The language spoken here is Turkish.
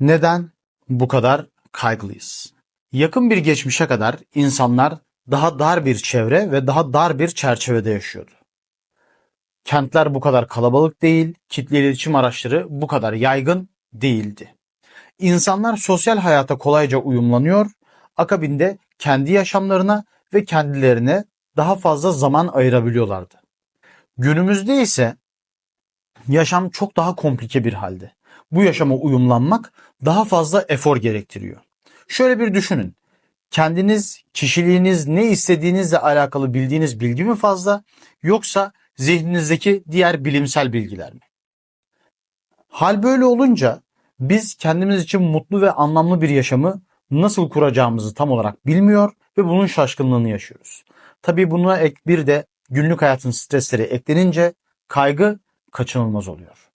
Neden bu kadar kaygılıyız? Yakın bir geçmişe kadar insanlar daha dar bir çevre ve daha dar bir çerçevede yaşıyordu. Kentler bu kadar kalabalık değil, kitle iletişim araçları bu kadar yaygın değildi. İnsanlar sosyal hayata kolayca uyumlanıyor, akabinde kendi yaşamlarına ve kendilerine daha fazla zaman ayırabiliyorlardı. Günümüzde ise yaşam çok daha komplike bir halde. Bu yaşama uyumlanmak daha fazla efor gerektiriyor. Şöyle bir düşünün. Kendiniz, kişiliğiniz, ne istediğinizle alakalı bildiğiniz bilgi mi fazla yoksa zihninizdeki diğer bilimsel bilgiler mi? Hal böyle olunca biz kendimiz için mutlu ve anlamlı bir yaşamı nasıl kuracağımızı tam olarak bilmiyor ve bunun şaşkınlığını yaşıyoruz. Tabii buna ek bir de günlük hayatın stresleri eklenince kaygı kaçınılmaz oluyor.